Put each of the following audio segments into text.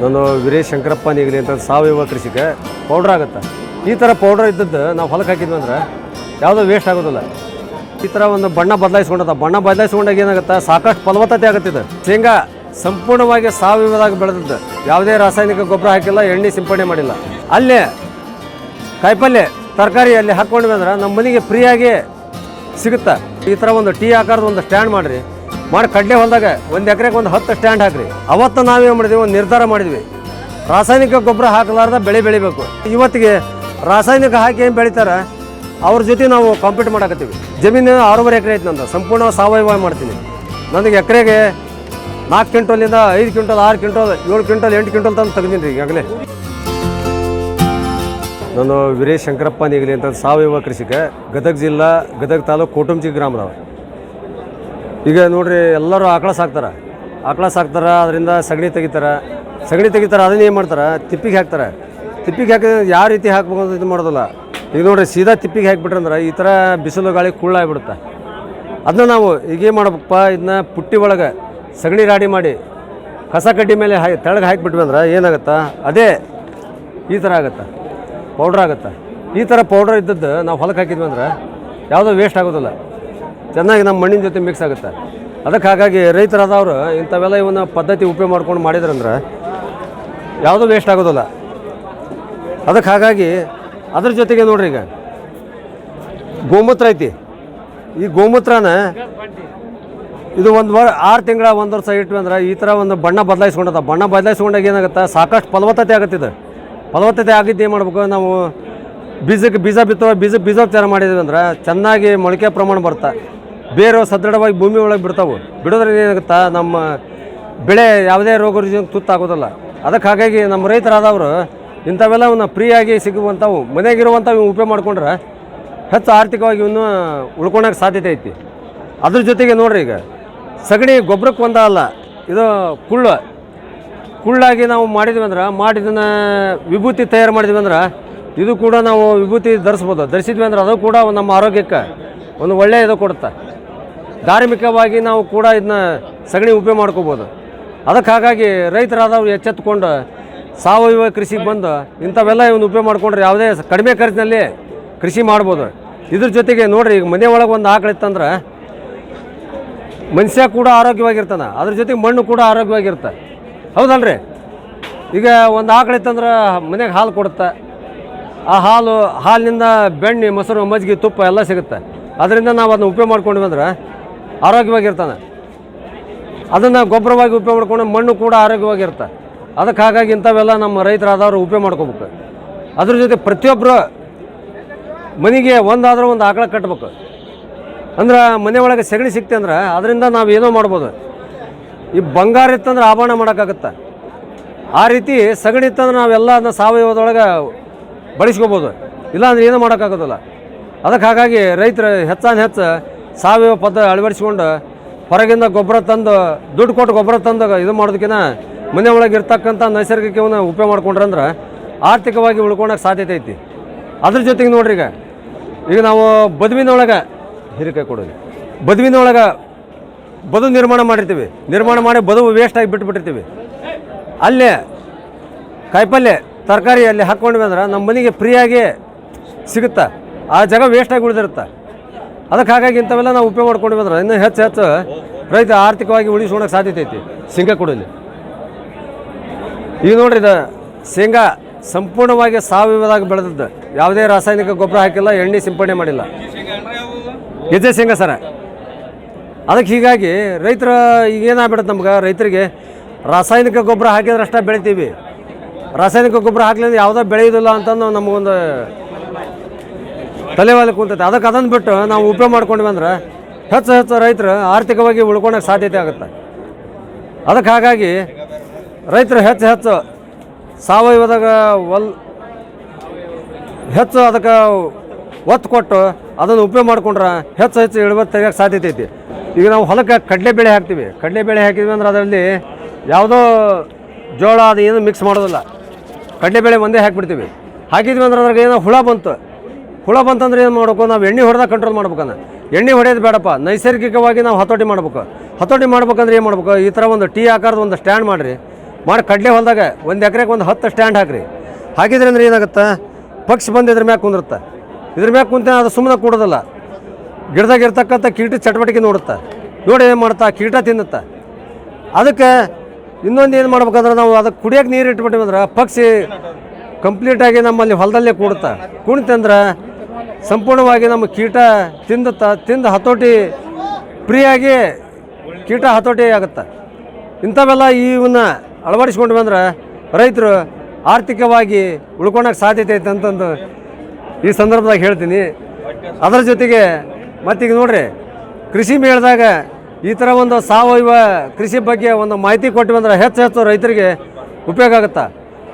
ನಾನು ವೀರೇಶ್ ಶಂಕರಪ್ಪ ನೀಗಲಿ ಅಂತ ಸಾವಯವ ಕೃಷಿಗೆ ಪೌಡ್ರ್ ಆಗುತ್ತೆ. ಈ ಥರ ಪೌಡ್ರ್ ಇದ್ದದ್ದು ನಾವು ಹೊಲಕ್ಕೆ ಹಾಕಿದ್ವಿ ಅಂದ್ರೆ ಯಾವುದೋ ವೇಸ್ಟ್ ಆಗೋದಿಲ್ಲ. ಈ ಥರ ಒಂದು ಬಣ್ಣ ಬದಲಾಯಿಸ್ಕೊಂಡದ. ಬಣ್ಣ ಬದಲಾಯಿಸ್ಕೊಂಡಾಗ ಏನಾಗುತ್ತೆ? ಸಾಕಷ್ಟು ಫಲವತ್ತತೆ ಆಗುತ್ತಿದೆ ಶೇಂಗಾ ಸಂಪೂರ್ಣವಾಗಿ ಸಾವಯವದಾಗ ಬೆಳೆದದ್ದು. ಯಾವುದೇ ರಾಸಾಯನಿಕ ಗೊಬ್ಬರ ಹಾಕಿಲ್ಲ, ಎಣ್ಣೆ ಸಿಂಪಡಣೆ ಮಾಡಿಲ್ಲ. ಅಲ್ಲೇ ಕಾಯಿಪಲ್ಯ ತರಕಾರಿ ಅಲ್ಲಿ ಹಾಕ್ಕೊಂಡ್ವಿ ಅಂದ್ರೆ ನಮ್ಮ ಮನೆಗೆ ಫ್ರೀಯಾಗಿ ಸಿಗುತ್ತೆ. ಈ ಥರ ಒಂದು ಟೀ ಆಕಾರದ ಒಂದು ಸ್ಟ್ಯಾಂಡ್ ಮಾಡಿರಿ. ಮಾಡಿ ಕಡ್ಲೆ ಹೊಲದಾಗ ಒಂದು ಎಕರೆಗೆ ಒಂದು ಹತ್ತು ಸ್ಟ್ಯಾಂಡ್ ಹಾಕ್ರಿ. ಅವತ್ತು ನಾವೇನು ಮಾಡಿದ್ವಿ? ಒಂದು ನಿರ್ಧಾರ ಮಾಡಿದ್ವಿ. ರಾಸಾಯನಿಕ ಗೊಬ್ಬರ ಹಾಕಲಾರ್ದ ಬೆಳೆ ಬೆಳಿಬೇಕು. ಇವತ್ತಿಗೆ ರಾಸಾಯನಿಕ ಹಾಕಿ ಏನು ಬೆಳಿತಾರೆ? ಅವ್ರ ಜೊತೆ ನಾವು ಕಾಂಪೀಟ್ ಮಾಡಕತ್ತೀವಿ. ಜಮೀನು ಆರೂವರೆ ಎಕರೆ ಐತೆ ನಂದು. ಸಂಪೂರ್ಣ ಸಾವಯವ ಮಾಡ್ತೀನಿ. ನನಗೆ ಎಕರೆಗೆ ನಾಲ್ಕು ಕ್ವಿಂಟಲಿಂದ ಐದು ಕ್ವಿಂಟಲ್, ಆರು ಕ್ವಿಂಟಲ್, ಏಳು ಕ್ವಿಂಟಲ್, ಎಂಟು ಕ್ವಿಂಟಲ್ ತಂದು ತೆಗೆದೀನಿ ಈಗಾಗಲೇ. ನಾನು ವೀರೇಶ್ ಶಂಕರಪ್ಪ ನೀಗಲಿ ಅಂತ ಸಾವಯವ ಕೃಷಿಕ. ಗದಗ ಜಿಲ್ಲಾ, ಗದಗ ತಾಲೂಕು ಕೋಟಂಜಿ ಗ್ರಾಮದವ ಈಗ ನೋಡ್ರಿ, ಎಲ್ಲರೂ ಆಕಳ ಸಾಕ್ತಾರೆ ಆಕಳ ಸಾಕ್ತಾರೆ ಅದರಿಂದ ಸಗಣಿ ತೆಗಿತಾರೆ. ಸಗಣಿ ತೆಗಿತಾರೆ, ಅದನ್ನ ಏನು ಮಾಡ್ತಾರೆ? ತಿಪ್ಪಿಗೆ ಹಾಕ್ತಾರೆ. ತಿಪ್ಪಿಗೆ ಹಾಕಿ ಯಾವ ರೀತಿ ಹಾಕ್ಬೇಕು ಅಂತ ಇದು ಮಾಡೋದಿಲ್ಲ. ಈಗ ನೋಡ್ರಿ, ಸೀದಾ ತಿಪ್ಪಿಗೆ ಹಾಕಿಬಿಟ್ರಂದ್ರೆ ಈ ಥರ ಬಿಸಿಲು ಗಾಳಿ ಕುಳ್ಳಾಗ್ಬಿಡುತ್ತೆ ಅದನ್ನ ನಾವು ಈಗ ಏನು ಮಾಡ್ಬೇಕಪ್ಪ, ಇದನ್ನ ಪುಟ್ಟಿ ಒಳಗೆ ಸಗಣಿ ರಾಡಿ ಮಾಡಿ ಕಸ ಕಡ್ಡಿ ಮೇಲೆ ಹಾಕಿ ತೆಳಗೆ ಹಾಕಿಬಿಟ್ವಿ ಅಂದ್ರೆ ಏನಾಗುತ್ತಾ? ಅದೇ ಈ ಥರ ಆಗುತ್ತೆ? ಪೌಡ್ರ್ ಆಗುತ್ತೆ? ಈ ಥರ ಪೌಡ್ರ್ ಇದ್ದದ್ದು ನಾವು ಹೊಲಕ್ಕೆ ಹಾಕಿದ್ವಿ ಅಂದ್ರೆ ಯಾವುದೋ ವೇಸ್ಟ್ ಆಗೋದಿಲ್ಲ. ಚೆನ್ನಾಗಿ ನಮ್ಮ ಮಣ್ಣಿನ ಜೊತೆ ಮಿಕ್ಸ್ ಆಗುತ್ತೆ. ಅದಕ್ಕೆ ಹಾಗಾಗಿ ರೈತರಾದವರು ಇಂಥವೆಲ್ಲ ಇವನ್ನ ಪದ್ಧತಿ ಉಪಯೋಗ ಮಾಡ್ಕೊಂಡು ಮಾಡಿದ್ರಂದ್ರೆ ಯಾವುದೂ ವೇಸ್ಟ್ ಆಗೋದಿಲ್ಲ. ಅದಕ್ಕೆ ಹಾಗಾಗಿ ಅದ್ರ ಜೊತೆಗೆ ನೋಡ್ರಿ ಈಗ. ಗೋಮೂತ್ರ ಐತಿ. ಈ ಗೋಮೂತ್ರನ ಇದು ಒಂದು ವಾರ, ಆರು ತಿಂಗಳ ಒಂದು ವರ್ಷ ಇಟ್ವಿ ಅಂದ್ರೆ ಈ ಥರ ಒಂದು ಬಣ್ಣ ಬದಲಾಯಿಸ್ಕೊಂಡದ. ಬಣ್ಣ ಬದಲಾಯಿಸ್ಕೊಂಡಾಗ ಏನಾಗುತ್ತೆ? ಸಾಕಷ್ಟು ಫಲವತ್ತತೆ ಆಗುತ್ತಿದೆ. ಫಲವತ್ತತೆ ಆಗಿದ್ದು ಏನು ಮಾಡ್ಬೇಕು? ನಾವು ಬೀಜಕ್ಕೆ ಬೀಜ ಬಿತ್ತೋ, ಬೀಜ ಬೀಜೋಪಚಾರ ಮಾಡಿದ್ವಿ ಅಂದ್ರೆ ಚೆನ್ನಾಗಿ ಮೊಳಕೆ ಪ್ರಮಾಣ ಬರುತ್ತೆ ಬೇರು ಸದೃಢವಾಗಿ ಭೂಮಿ ಒಳಗೆ ಬಿಡ್ತಾವೆ. ಬಿಡೋದ್ರಿಂದ ಏನಾಗುತ್ತಾ? ನಮ್ಮ ಬೆಳೆ ಯಾವುದೇ ರೋಗ ರುಜಿನ ತುತ್ತಾಗೋದಿಲ್ಲ. ಅದಕ್ಕೆ ಹಾಗಾಗಿ ನಮ್ಮ ರೈತರಾದವರು ಇಂಥವೆಲ್ಲವನ್ನು ಫ್ರೀಯಾಗಿ ಸಿಗುವಂಥವು, ಮನೆಗಿರುವಂಥವು ಉಪಯೋಗ ಮಾಡ್ಕೊಂಡ್ರೆ ಹೆಚ್ಚು ಆರ್ಥಿಕವಾಗಿ ಇವನು ಉಳ್ಕೊಳಕ್ಕೆ ಸಾಧ್ಯತೆ ಐತಿ. ಅದ್ರ ಜೊತೆಗೆ ನೋಡ್ರಿ ಈಗ, ಸಗಣಿ ಗೊಬ್ಬರಕ್ಕೆ ಒಂದ ಅಲ್ಲ, ಇದು ಕುಳ್ಳ. ಕುಳ್ಳಾಗಿ ನಾವು ಮಾಡಿದ್ವಿ ಅಂದ್ರೆ, ಮಾಡಿದನ್ನ ವಿಭೂತಿ ತಯಾರು ಮಾಡಿದ್ವಿ ಅಂದ್ರೆ, ಇದು ಕೂಡ ನಾವು ವಿಭೂತಿ ಧರಿಸ್ಬೋದು. ಧರಿಸಿದ್ವಿ ಅಂದ್ರೆ ಅದು ಕೂಡ ನಮ್ಮ ಆರೋಗ್ಯಕ್ಕೆ ಒಂದು ಒಳ್ಳೆಯ ಇದು ಕೊಡುತ್ತೆ. ಧಾರ್ಮಿಕವಾಗಿ ನಾವು ಕೂಡ ಇದನ್ನ ಸಗಣಿ ಉಪಯೋಗ ಮಾಡ್ಕೋಬೋದು. ಅದಕ್ಕೆ ಹಾಗಾಗಿ ರೈತರಾದವ್ರು ಎಚ್ಚೆತ್ತುಕೊಂಡು ಸಾವಯವ ಕೃಷಿಗೆ ಬಂದು ಇಂಥವೆಲ್ಲ ಇವನು ಉಪಯೋಗ ಮಾಡ್ಕೊಂಡ್ರೆ ಯಾವುದೇ ಕಡಿಮೆ ಖರ್ಚಿನಲ್ಲಿ ಕೃಷಿ ಮಾಡ್ಬೋದು. ಇದ್ರ ಜೊತೆಗೆ ನೋಡ್ರಿ ಈಗ ಮನೆ ಒಳಗೆ ಒಂದು ಆಕಳಿತ್ತಂದ್ರೆ ಮನುಷ್ಯ ಕೂಡ ಆರೋಗ್ಯವಾಗಿರ್ತಾನೆ. ಅದ್ರ ಜೊತೆಗೆ ಮಣ್ಣು ಕೂಡ ಆರೋಗ್ಯವಾಗಿರುತ್ತೆ. ಹೌದಲ್ರಿ? ಈಗ ಒಂದು ಆಕಳಿತ್ತಂದ್ರೆ ಮನೆಗೆ ಹಾಲು ಕೊಡುತ್ತೆ. ಆ ಹಾಲು, ಹಾಲಿನಿಂದ ಬೆಣ್ಣೆ, ಮೊಸರು, ಮಜ್ಜಿಗೆ, ತುಪ್ಪ ಎಲ್ಲ ಸಿಗುತ್ತೆ. ಅದರಿಂದ ನಾವು ಅದನ್ನ ಉಪಯೋಗ ಮಾಡ್ಕೊಂಡ್ವಿ ಅಂದ್ರೆ ಆರೋಗ್ಯವಾಗಿರ್ತಾನೆ. ಅದನ್ನು ಗೊಬ್ಬರವಾಗಿ ಉಪಯೋಗ ಮಾಡ್ಕೊಂಡು ಮಣ್ಣು ಕೂಡ ಆರೋಗ್ಯವಾಗಿರುತ್ತೆ. ಅದಕ್ಕೆ ಹಾಗಾಗಿ ಇಂಥವೆಲ್ಲ ನಮ್ಮ ರೈತರಾದವರು ಉಪಯೋಗ ಮಾಡ್ಕೋಬೇಕು. ಅದ್ರ ಜೊತೆ ಪ್ರತಿಯೊಬ್ಬರು ಮನೆಗೆ ಒಂದಾದ್ರೂ ಒಂದು ಆಕಳ ಕಟ್ಟಬೇಕು ಅಂದ್ರೆ ಮನೆ ಒಳಗೆ ಸಗಣಿ ಸಿಕ್ತೆ ಅಂದ್ರೆ ಅದರಿಂದ ನಾವು ಏನೋ ಮಾಡ್ಬೋದು. ಈ ಬಂಗಾರ ಇತ್ತಂದ್ರೆ ಆಭರಣ ಮಾಡೋಕ್ಕಾಗತ್ತೆ. ಆ ರೀತಿ ಸಗಣಿ ಇತ್ತಂದ್ರೆ ನಾವೆಲ್ಲ ಅದನ್ನ ಸಾವಯವದೊಳಗೆ ಬಳಸ್ಕೋಬೋದು. ಇಲ್ಲಾಂದ್ರೆ ಏನೂ ಮಾಡೋಕ್ಕಾಗೋದಿಲ್ಲ. ಅದಕ್ಕೆ ಹಾಗಾಗಿ ರೈತರು ಹೆಚ್ಚಾನ ಹೆಚ್ಚು ಸಾವಯವ ಪದ್ಧತಿ ಅಳವಡಿಸ್ಕೊಂಡು ಹೊರಗಿಂದ ಗೊಬ್ಬರ ತಂದು, ದುಡ್ಡು ಕೊಟ್ಟು ಗೊಬ್ಬರ ತಂದು ಇದು ಮಾಡೋದಕ್ಕಿಂತ ಮನೆ ಒಳಗೆ ಇರ್ತಕ್ಕಂಥ ನೈಸರ್ಗಿಕವನ್ನು ಉಪಯೋಗ ಮಾಡ್ಕೊಂಡ್ರಂದ್ರೆ ಆರ್ಥಿಕವಾಗಿ ಉಳ್ಕೊಳಕ್ಕೆ ಸಾಧ್ಯತೆ ಐತಿ. ಅದ್ರ ಜೊತೆಗೆ ನೋಡ್ರಿ ಈಗ ಈಗ ನಾವು ಬದುವಿನೊಳಗೆ ಹಿರಿಕಾಯಿ ಕೊಡೋದು. ಬದುವಿನೊಳಗೆ ಬದು ನಿರ್ಮಾಣ ಮಾಡಿರ್ತೀವಿ. ನಿರ್ಮಾಣ ಮಾಡಿ ಬದುವು ವೇಸ್ಟಾಗಿ ಬಿಟ್ಬಿಟ್ಟಿರ್ತೀವಿ. ಅಲ್ಲೇ ಕಾಯಿಪಲ್ಯ ತರಕಾರಿ ಅಲ್ಲಿ ಹಾಕ್ಕೊಂಡ್ವಿ ಅಂದ್ರೆ ನಮ್ಮ ಮನೆಗೆ ಫ್ರೀಯಾಗಿ ಸಿಗುತ್ತೆ? ಆ ಜಾಗ ವೇಸ್ಟಾಗಿ ಉಳಿದಿರುತ್ತೆ? ಅದಕ್ಕೆ ಹಾಗಾಗಿ ಇಂಥವೆಲ್ಲ ನಾವು ಉಪಯೋಗ ಮಾಡ್ಕೊಂಡು ಬಂದ್ರೆ ಇನ್ನೂ ಹೆಚ್ಚು ಹೆಚ್ಚು ರೈತ ಆರ್ಥಿಕವಾಗಿ ಉಳಿಸ್ಕೊಳಕ್ಕೆ ಸಾಧ್ಯತೆ ಐತಿ. ಶೇಂಗಾ ಕೊಡಲಿ ಈಗ ನೋಡ್ರಿ ಇದು ಶೇಂಗಾ ಸಂಪೂರ್ಣವಾಗಿ ಸಾವಯವದಾಗ ಬೆಳೆದದ್ದು. ಯಾವುದೇ ರಾಸಾಯನಿಕ ಗೊಬ್ಬರ ಹಾಕಿಲ್ಲ, ಎಣ್ಣೆ ಸಿಂಪಡಣೆ ಮಾಡಿಲ್ಲ. ಇದೇ ಶೇಂಗಾ ಸರ. ಅದಕ್ಕೆ ಹೀಗಾಗಿ ರೈತರ ಈಗ ಏನಾಗ್ಬಿಡುತ್ತೆ ನಮ್ಗೆ? ರೈತರಿಗೆ ರಾಸಾಯನಿಕ ಗೊಬ್ಬರ ಹಾಕಿದ್ರಷ್ಟೇ ಬೆಳಿತೀವಿ. ರಾಸಾಯನಿಕ ಗೊಬ್ಬರ ಹಾಕ್ಲಿಂದ ಯಾವುದೋ ಬೆಳೆಯೋದಿಲ್ಲ ಅಂತಂದು ನಮಗೊಂದು ತಲೆವಾಲಿ ಕುಂತೈತೆ. ಅದಕ್ಕೆ ಅದನ್ನು ಬಿಟ್ಟು ನಾವು ಉಪಯೋಗ ಮಾಡ್ಕೊಂಡ್ವಿ ಅಂದ್ರೆ ಹೆಚ್ಚು ಹೆಚ್ಚು ರೈತರು ಆರ್ಥಿಕವಾಗಿ ಉಳ್ಕೊಳಕ್ಕೆ ಸಾಧ್ಯತೆ ಆಗುತ್ತೆ. ಅದಕ್ಕೆ ಹಾಗಾಗಿ ರೈತರು ಹೆಚ್ಚು ಹೆಚ್ಚು ಸಾವಯವದಾಗ ಒಲ್ ಹೆಚ್ಚು ಅದಕ್ಕೆ ಒತ್ತು ಕೊಟ್ಟು ಅದನ್ನು ಉಪಯೋಗ ಮಾಡ್ಕೊಂಡ್ರೆ ಹೆಚ್ಚು ಹೆಚ್ಚು ಇಳುವರಿ ತೆಗಿಯೋಕ್ಕೆ ಸಾಧ್ಯತೆ ಐತಿ. ಈಗ ನಾವು ಹೊಲಕ್ಕೆ ಕಡಲೆ ಬೇಳೆ ಹಾಕ್ತೀವಿ. ಕಡಲೆ ಬೇಳೆ ಹಾಕಿದ್ವಿ ಅಂದ್ರೆ ಅದರಲ್ಲಿ ಯಾವುದೋ ಜೋಳ ಅದು ಏನು ಮಿಕ್ಸ್ ಮಾಡೋದಿಲ್ಲ. ಕಡಲೆಬೇಳೆ ಒಂದೇ ಹಾಕಿಬಿಡ್ತೀವಿ. ಹಾಕಿದ್ವಿ ಅಂದ್ರೆ ಅದ್ರಾಗ ಏನೋ ಹುಳ ಬಂತು. ಹುಳ ಬಂತಂದ್ರೆ ಏನು ಮಾಡಬೇಕು? ನಾವು ಎಣ್ಣೆ ಹೊಡೆದಾಗ ಕಂಟ್ರೋಲ್ ಮಾಡ್ಬೇಕನ್ನ. ಎಣ್ಣೆ ಹೊಡೆಯೋದು ಬೇಡಪ್ಪ. ನೈಸರ್ಗಿಕವಾಗಿ ನಾವು ಹತೋಟಿ ಮಾಡ್ಬೇಕು. ಹತೋಟಿ ಮಾಡ್ಬೇಕಂದ್ರೆ ಏನು ಮಾಡ್ಬೇಕು? ಈ ಥರ ಒಂದು ಟೀ ಆಕಾರದ ಒಂದು ಸ್ಟ್ಯಾಂಡ್ ಮಾಡಿರಿ. ಮಾಡಿ ಕಡಲೆ ಹೊಲದಾಗ ಒಂದು ಎಕರೆಗೆ ಒಂದು ಹತ್ತು ಸ್ಟ್ಯಾಂಡ್ ಹಾಕಿರಿ. ಹಾಕಿದ್ರೆ ಅಂದ್ರೆ ಏನಾಗುತ್ತೆ? ಪಕ್ಷಿ ಬಂದು ಇದ್ರ ಮ್ಯಾಗ ಕುಂದಿರುತ್ತೆ. ಇದ್ರ ಮ್ಯಾಗ ಕುಂತ ಅದು ಸುಮ್ಮನೆ ಕೂಡೋದಲ್ಲ. ಗಿಡದಾಗ ಇರ್ತಕ್ಕಂಥ ಕೀಟ ಚಟುವಟಿಕೆ ನೋಡುತ್ತೆ. ನೋಡಿ ಏನು ಮಾಡ್ತಾ? ಕೀಟ ತಿನ್ನುತ್ತೆ. ಅದಕ್ಕೆ ಇನ್ನೊಂದು ಏನು ಮಾಡ್ಬೇಕಂದ್ರೆ ನಾವು ಅದಕ್ಕೆ ಕುಡಿಯೋಕೆ ನೀರು ಇಟ್ಬಿಟ್ಟಿವಂದ್ರೆ ಪಕ್ಷಿ ಕಂಪ್ಲೀಟಾಗಿ ನಮ್ಮಲ್ಲಿ ಹೊಲದಲ್ಲೇ ಕೂಡುತ್ತೆ. ಕುಣಿತಂದ್ರೆ ಸಂಪೂರ್ಣವಾಗಿ ನಮ್ಮ ಕೀಟ ತಿಂದುತ್ತ ತಿಂದು ಹತೋಟಿ ಫ್ರೀಯಾಗಿ ಕೀಟ ಹತೋಟಿ ಆಗುತ್ತೆ. ಇಂಥವೆಲ್ಲ ಇವನ್ನ ಅಳವಡಿಸ್ಕೊಂಡು ಬಂದ್ರೆ ರೈತರು ಆರ್ಥಿಕವಾಗಿ ಉಳ್ಕೊಳಕ್ಕೆ ಸಾಧ್ಯತೆ ಐತೆ ಅಂತಂದು ಈ ಸಂದರ್ಭದಾಗ ಹೇಳ್ತೀನಿ. ಅದರ ಜೊತೆಗೆ ಮತ್ತೀಗ ನೋಡ್ರಿ, ಕೃಷಿ ಮೇಳದಾಗ ಈ ಥರ ಒಂದು ಸಾವಯವ ಕೃಷಿ ಬಗ್ಗೆ ಒಂದು ಮಾಹಿತಿ ಕೊಟ್ಟು ಬಂದ್ರೆ ಹೆಚ್ಚು ಹೆಚ್ಚು ರೈತರಿಗೆ ಉಪಯೋಗ ಆಗುತ್ತೆ.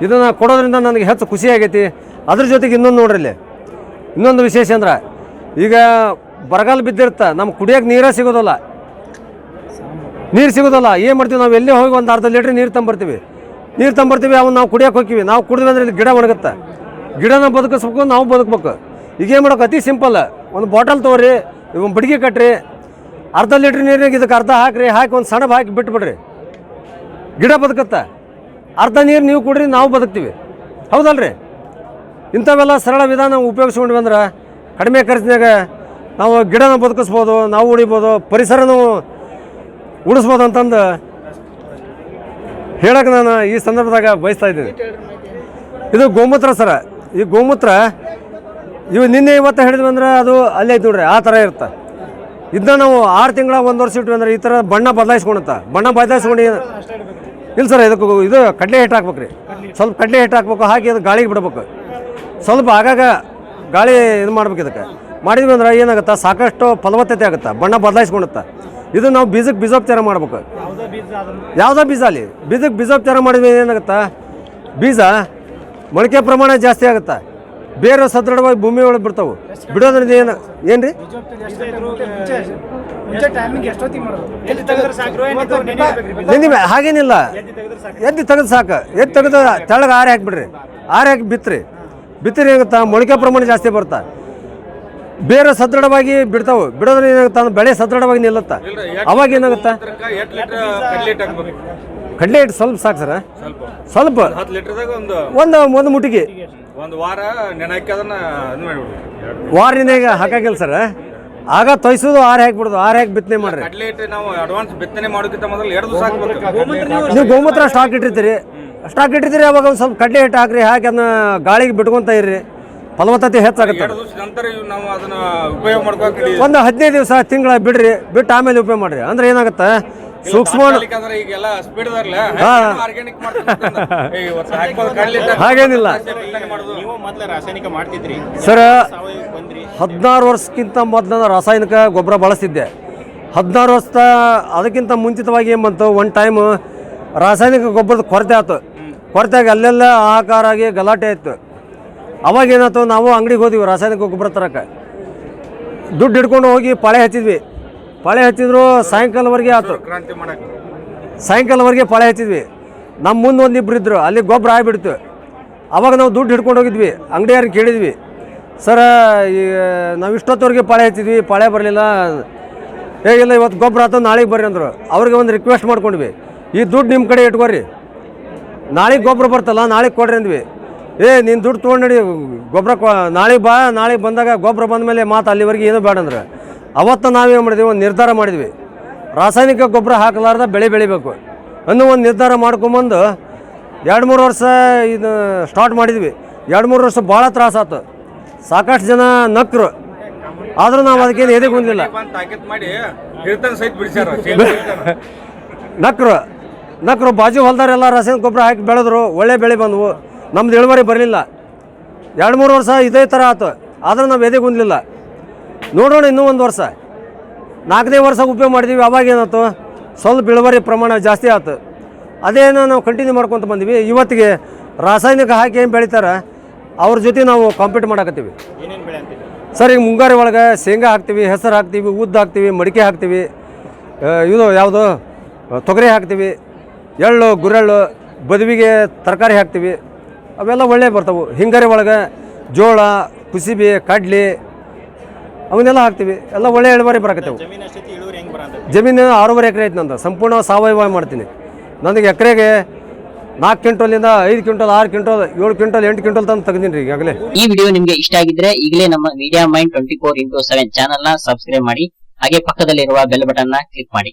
ಇದನ್ನು ಕೊಡೋದ್ರಿಂದ ನನಗೆ ಹೆಚ್ಚು ಖುಷಿ ಆಗೈತಿ. ಅದ್ರ ಜೊತೆಗೆ ಇನ್ನೊಂದು ನೋಡ್ರಿ ಇನ್ನೊಂದು ವಿಶೇಷ ಅಂದ್ರೆ, ಈಗ ಬರಗಾಲ ಬಿದ್ದಿರುತ್ತೆ, ನಮ್ಗೆ ಕುಡಿಯೋಕೆ ನೀರೇ ಸಿಗೋದಲ್ಲ. ನೀರು ಸಿಗೋದಲ್ಲ, ಏನು ಮಾಡ್ತೀವಿ, ನಾವು ಎಲ್ಲೇ ಹೋಗಿ ಒಂದು ಅರ್ಧ ಲೀಟ್ರ್ ನೀರು ತಂಬರ್ತೀವಿ. ನೀರು ತಂಬರ್ತೀವಿ, ಅವನ್ನ ನಾವು ಕುಡಿಯೋಕೆ ಹೋಗ್ತೀವಿ ನಾವು ಕುಡಿದ್ವಿ ಅಂದ್ರೆ ಇಲ್ಲಿ ಗಿಡ ಒಣಗುತ್ತೆ. ಗಿಡನ ಬದುಕಿಸ್ಬೇಕು, ನಾವು ಬದುಕಬೇಕು. ಈಗೇನು ಮಾಡೋಕೆ, ಅತಿ ಸಿಂಪಲ್. ಒಂದು ಬಾಟಲ್ ತೊಗೊರಿ ಒಂದು ಬಡಿಗೆ ಕಟ್ಟ್ರಿ ಅರ್ಧ ಲೀಟ್ರ್ ನೀರಿಗೆ ಇದಕ್ಕೆ ಅರ್ಧ ಹಾಕ್ರಿ, ಹಾಕಿ ಒಂದು ಸಣಬ ಹಾಕಿ ಬಿಟ್ಬಿಡ್ರಿ. ಗಿಡ ಬದುಕತ್ತೆ. ಅರ್ಧ ನೀರು ನೀವು ಕುಡ್ರಿ, ನಾವು ಬದುಕ್ತೀವಿ. ಹೌದಲ್ರಿ? ಇಂಥವೆಲ್ಲ ಸರಳ ವಿಧಾನ ಉಪಯೋಗಿಸ್ಕೊಂಡು ಅಂದ್ರೆ ಕಡಿಮೆ ಖರ್ಚಿನಾಗ ನಾವು ಗಿಡನ ಬದುಕಿಸ್ಬೋದು, ನಾವು ಉಳಿಬೋದು, ಪರಿಸರನೂ ಉಳಿಸ್ಬೋದು ಅಂತಂದು ಹೇಳಕ್ಕೆ ನಾನು ಈ ಸಂದರ್ಭದಾಗ ಬಯಸ್ತಾ ಇದ್ದೀನಿ. ಇದು ಗೋಮೂತ್ರ ಸರ. ಈ ಗೋಮೂತ್ರ, ಇವು ನಿನ್ನೆ ಇವತ್ತು ಹೇಳಿದ್ವಿ ಅಂದ್ರೆ ಅದು ಅಲ್ಲೇ ಐತೆ ನೋಡ್ರಿ ಆ ಥರ ಇರುತ್ತೆ. ಇದನ್ನ ನಾವು ಆರು ತಿಂಗಳ ಒಂದು ವರ್ಷ ಇಟ್ವಿ ಅಂದ್ರೆ ಈ ಥರ ಬಣ್ಣ ಬದಲಾಯಿಸ್ಕೊಳುತ್ತೆ ಬಣ್ಣ ಬದಲಾಯಿಸ್ಕೊಂಡು ಇಲ್ಲ ಸರ್, ಇದಕ್ಕೆ ಇದು ಕಡಲೆ ಹಿಟ್ಟು ಹಾಕ್ಬೇಕು ರೀ ಸ್ವಲ್ಪ ಕಡಲೆ ಹಿಟ್ಟು ಹಾಕ್ಬೇಕು, ಹಾಕಿ ಅದು ಗಾಳಿಗೆ ಬಿಡ್ಬೇಕು. ಸ್ವಲ್ಪ ಆಗಾಗ ಗಾಳಿ ಇದು ಮಾಡ್ಬೇಕು ಇದಕ್ಕೆ. ಮಾಡಿದ್ವಿ ಅಂದ್ರೆ ಏನಾಗುತ್ತೆ? ಸಾಕಷ್ಟು ಫಲವತ್ತತೆ ಆಗುತ್ತೆ? ಬಣ್ಣ ಬದಲಾಯಿಸ್ಕೊಳುತ್ತೆ ಇದು ನಾವು ಬೀಜಕ್ಕೆ ಬೀಜೋಪಚಾರ ಮಾಡ್ಬೇಕು. ಯಾವುದೋ ಬೀಜ ಅಲ್ಲಿ? ಬೀಜಕ್ಕೆ ಬೀಜೋಪಚಾರ ಮಾಡಿದ್ವಿ ಏನಾಗುತ್ತೆ? ಬೀಜ ಮೊಳಕೆ ಪ್ರಮಾಣ ಜಾಸ್ತಿ ಆಗುತ್ತೆ? ಬೇರೆ ಸದೃಢವಾಗಿ ಭೂಮಿ ಒಳಗೆ ಬಿಡ್ತಾವೆ ಬಿಡೋದ್ರಿಂದ ಏನು ಏನು ರೀ ಹಾಗೇನಿಲ್ಲ. ಎದ್ದು ತೆಗೆದು ಸಾಕು? ಎದ್ದು ತೆಗೆದು ತೆಳಗೆ ಆರೆ ಹಾಕಿಬಿಡ್ರಿ. ಆರೆ ಹಾಕಿ ಬಿತ್ರಿ. ಬಿತ್ತರಿ ಏನಾಗುತ್ತೆ? ಮೊಳಕೆ ಪ್ರಮಾಣ ಜಾಸ್ತಿ ಬರುತ್ತೆ ಬೇರೆ ಸದೃಢವಾಗಿ ಬಿಡ್ತಾವೆ. ಬಿಡೋದ್ರೆ ಏನಾಗುತ್ತೆ? ಅಂದ್ರೆ ಬೆಳೆ ಸದೃಢವಾಗಿ ನಿಲ್ಲುತ್ತಾ? ಅವಾಗ ಏನಾಗುತ್ತೆ? ಕಡ್ಲೆ ಹಿಟ್ಟು ಸ್ವಲ್ಪ ಸಾಕು ಸರ. ಸ್ವಲ್ಪ. ಒಂದು ಒಂದು ಒಂದು ಮುಟ್ಟಿಗೆ. ಒಂದು ವಾರ ಹಾಕಿ ವಾರಿನಾಗ ಹಾಕಾಗಿಲ್ಲ ಸರ್. ಆಗ ತೊಯ್ಸೋದು ಆರು ಹಾಕ್ಬಿಡೋದು ಆರ ಹಾಕಿ ಬಿತ್ತನೆ ಮಾಡ್ರಿ. ಕಡ್ಲೆ ನಾವು ಅಡ್ವಾನ್ಸ್ ಬಿತ್ತನೆ ಮಾಡೋಕ್ಕಿಂತ ಮೊದಲು ಎರಡು ದಿವಸ ನೀವು ಗೋಮೂತ್ರ ಸ್ಟಾಕ್ ಇಟ್ಟಿರ್ತೀರಿ. ಸ್ಟಾಕ್ ಇಟ್ಟಿದ್ರಿ ಅವಾಗ ಒಂದು ಸ್ವಲ್ಪ ಕಡಲೆ ಹಿಟ್ಟು ಹಾಕ್ರಿ ಹಾಕಿ ಅದನ್ನ ಗಾಳಿಗೆ ಬಿಟ್ಕೊಂತ ಇರ್ರಿ. ಫಲವತ್ತತೆ ಹೆಚ್ಚಾಗುತ್ತೆ. ಎರಡು ದಿವಸ ನಂತರ ಇವು ನಾವು ಅದನ್ನ ಉಪಯೋಗ ಮಾಡ್ಕೋಕೆ ಒಂದು ಹದಿನೈದು ದಿವಸ ತಿಂಗಳ ಬಿಡ್ರಿ ಬಿಟ್ಟು ಆಮೇಲೆ ಉಪಯೋಗ ಮಾಡ್ರಿ. ಅಂದ್ರೆ ಏನಾಗುತ್ತೆ? ಸೂಕ್ಷ್ಮ ಅಂದ್ರೆ ಈಗೆಲ್ಲ ಸ್ಪೀಡ್ ಆರ್ಗ್ಯಾನಿಕ್ ಹಾಗೇನಿಲ್ಲ. ಬಿತ್ತನೆ ಮಾಡೋದು. ನೀವು ಮೊದಲ ರಾಸಾಯನಿಕ ಮಾಡ್ತಿದ್ರಿ. ಸರ್ ಹದಿನಾರು ವರ್ಷಕ್ಕಿಂತ ಮೊದಲು ರಾಸಾಯನಿಕ ಗೊಬ್ಬರ ಬಳಸ್ತಿದ್ದೆ. ಹದಿನಾರು ವರ್ಷ ಅದಕ್ಕಿಂತ ಮುಂಚಿತವಾಗಿ ಏನು ಬಂತು? ಒನ್ ಟೈಮ್ ರಾಸಾಯನಿಕ ಗೊಬ್ಬರದ ಕೊರತೆ ಆಯ್ತು ಕೊರತೆ ಆಗಿ ಅಲ್ಲೆಲ್ಲ ಆಕಾರ ಆಗಿ ಗಲಾಟೆ ಇತ್ತು. ಅವಾಗ ಏನಾಯ್ತು, ನಾವು ಅಂಗಡಿಗೆ ಹೋದಿವಿ, ರಾಸಾಯನಿಕ ಗೊಬ್ಬರ ತರಕ್ಕೆ ದುಡ್ಡು ಹಿಡ್ಕೊಂಡು ಹೋಗಿ ಪಾಳೆ ಹಚ್ಚಿದ್ವಿ. ಪಾಳೆ ಹಚ್ಚಿದ್ರು ಸಾಯಂಕಾಲವರೆಗೆ ಆಯ್ತು ಸಾಯಂಕಾಲವರೆಗೆ ಪಾಳೆ ಹಚ್ಚಿದ್ವಿ. ನಮ್ಮ ಮುಂದೆ ಒಂದು ಇದ್ರು, ಅಲ್ಲಿ ಗೊಬ್ಬರ ಆಗಿಬಿಡ್ತು. ಅವಾಗ ನಾವು ದುಡ್ಡು ಹಿಡ್ಕೊಂಡು ಹೋಗಿದ್ವಿ. ಅಂಗಡಿಯಾರಿಗೆ ಕೇಳಿದ್ವಿ. ಸರ, ಈ, ನಾವು ಇಷ್ಟೊತ್ತವರೆಗೆ ಪಾಳೆ ಹಚ್ಚಿದ್ವಿ, ಪಾಳೆ ಬರಲಿಲ್ಲ. ಹೇಗಿಲ್ಲ ಇವತ್ತು ಗೊಬ್ಬರ ಆಯ್ತು ನಾಳೆಗೆ ಬರ್ರಿ ಅಂದರು. ಅವ್ರಿಗೆ ಒಂದು ರಿಕ್ವೆಸ್ಟ್ ಮಾಡ್ಕೊಂಡ್ವಿ. ಈ ದುಡ್ಡು ನಿಮ್ಮ ಕಡೆ ಇಟ್ಕೊರಿ. ನಾಳೆಗೆ ಗೊಬ್ಬರ ಬರ್ತಲ್ಲ ನಾಳೆಗೆ ಕೊಡ್ರಿ ಅಂದ್ವಿ. ಏ ನೀನು ದುಡ್ಡು ತೊಗೊಂಡು ನಡಿ ಗೊಬ್ಬರ ಕೊ ನಾಳೆಗೆ ಬಾ ನಾಳೆಗೆ ಬಂದಾಗ ಗೊಬ್ಬರ ಬಂದ ಮೇಲೆ ಮಾತು ಅಲ್ಲಿವರೆಗೆ ಏನು ಬೇಡ ಅಂದ್ರೆ. ಅವತ್ತು ನಾವೇನು ಮಾಡಿದ್ವಿ ಒಂದು ನಿರ್ಧಾರ ಮಾಡಿದ್ವಿ. ರಾಸಾಯನಿಕ ಗೊಬ್ಬರ ಹಾಕಲಾರ್ದ ಬೆಳೆ ಬೆಳಿಬೇಕು. ಅನ್ನೋ ಒಂದು ನಿರ್ಧಾರ ಮಾಡ್ಕೊಂಬಂದು ಎರಡು ಮೂರು ವರ್ಷ ಇದು ಸ್ಟಾರ್ಟ್ ಮಾಡಿದ್ವಿ. ಎರಡು ಮೂರು ವರ್ಷ ಭಾಳ ತ್ರಾಸ ಆಯ್ತು ಸಾಕಷ್ಟು ಜನ ನಕ್ರು. ಆದರೂ ನಾವು ಅದಕ್ಕೇನು ಎದೆ ಹೊಂದಿಲ್ಲ ಬಂದು ನಕ್ರು ಬಾಜು ಹೊಲ್ದಾರೆಲ್ಲ ರಾಸಾಯನಿಕ ಗೊಬ್ಬರ ಹಾಕಿ ಬೆಳೆದ್ರು ಒಳ್ಳೆ ಬೆಳೆ ಬಂದವು. ನಮ್ದು ಇಳುವರಿ ಬರಲಿಲ್ಲ. ಎರಡು ಮೂರು ವರ್ಷ ಇದೇ ಥರ ಆಯ್ತು ಆದ್ರೆ ನಾವು ಎದೆ ಗುಂದಲಿಲ್ಲ. ನೋಡೋಣ ಇನ್ನೂ ಒಂದು ವರ್ಷ. ನಾಲ್ಕನೇ ವರ್ಷ ಉಪಯೋಗ ಮಾಡಿದ್ವಿ ಅವಾಗ ಏನಾಯ್ತು? ಸ್ವಲ್ಪ ಇಳುವರಿ ಪ್ರಮಾಣ ಜಾಸ್ತಿ ಆಯ್ತು ಅದೇನೋ ನಾವು ಕಂಟಿನ್ಯೂ ಮಾಡ್ಕೊತ ಬಂದ್ವಿ. ಇವತ್ತಿಗೆ ರಾಸಾಯನಿಕ ಹಾಕಿ ಏನು ಬೆಳಿತಾರೆ ಅವ್ರ ಜೊತೆ ನಾವು ಕಾಂಪೀಟ್ ಮಾಡಕತ್ತೀವಿ. ಸರ್ ಈಗ ಮುಂಗಾರಿ ಒಳಗೆ ಶೇಂಗಾ ಹಾಕ್ತೀವಿ ಹೆಸರು ಹಾಕ್ತೀವಿ ಉದ್ದು ಹಾಕ್ತೀವಿ ಮಡಿಕೆ ಹಾಕ್ತೀವಿ ಇದು ಯಾವುದು? ತೊಗರಿ ಹಾಕ್ತೀವಿ. ಎಳ್ಳು ಗುರೆಳ್ಳು ಬದುವಿಗೆ ತರಕಾರಿ ಹಾಕ್ತೀವಿ. ಅವೆಲ್ಲ ಒಳ್ಳೆ ಬರ್ತವೆ. ಹಿಂಗಾರಿ ಒಳಗೆ ಜೋಳ ಕುಸಿಬಿ ಕಡ್ಲಿ ಅವನ್ನೆಲ್ಲ ಹಾಕ್ತೀವಿ. ಎಲ್ಲ ಒಳ್ಳೆ ಇಳುವರಿ ಬರಕತ್ತೇವೆ. ಜಮೀನು ಅಷ್ಟೈತಿ ಇಳುವರಿ ಹೆಂಗೆ ಬರಂತ ಜಮೀನು ಆರೂವರೆ ಎಕರೆ ಐತೆ ನಂದು. ಸಂಪೂರ್ಣ ಸಾವಯವ ಮಾಡ್ತೀನಿ. ನನಗೆ ಎಕರೆಗೆ ನಾಲ್ಕು ಕ್ವಿಂಟಲಿಂದ ಐದು ಕ್ವಿಂಟಲ್ ಆರು ಕ್ವಿಂಟಲ್ ಏಳು ಕ್ವಿಂಟಲ್ ಎಂಟು ಕ್ವಿಂಟಲ್ ತಂದು ತೆಗ್ದೀನಿ ರೀ ಈಗಾಗಲೇ. ಈ ವಿಡಿಯೋ ನಿಮಗೆ ಇಷ್ಟ ಆಗಿದ್ರೆ ಈಗಲೇ ನಮ್ಮ media mind twenty four into seven ಚಾನಲ್ನ ಸಬ್ಸ್ಕ್ರೈಬ್ ಮಾಡಿ. ಹಾಗೆ ಪಕ್ಕದಲ್ಲಿರುವ ಬೆಲ್ ಬಟನ್ನ ಕ್ಲಿಕ್ ಮಾಡಿ.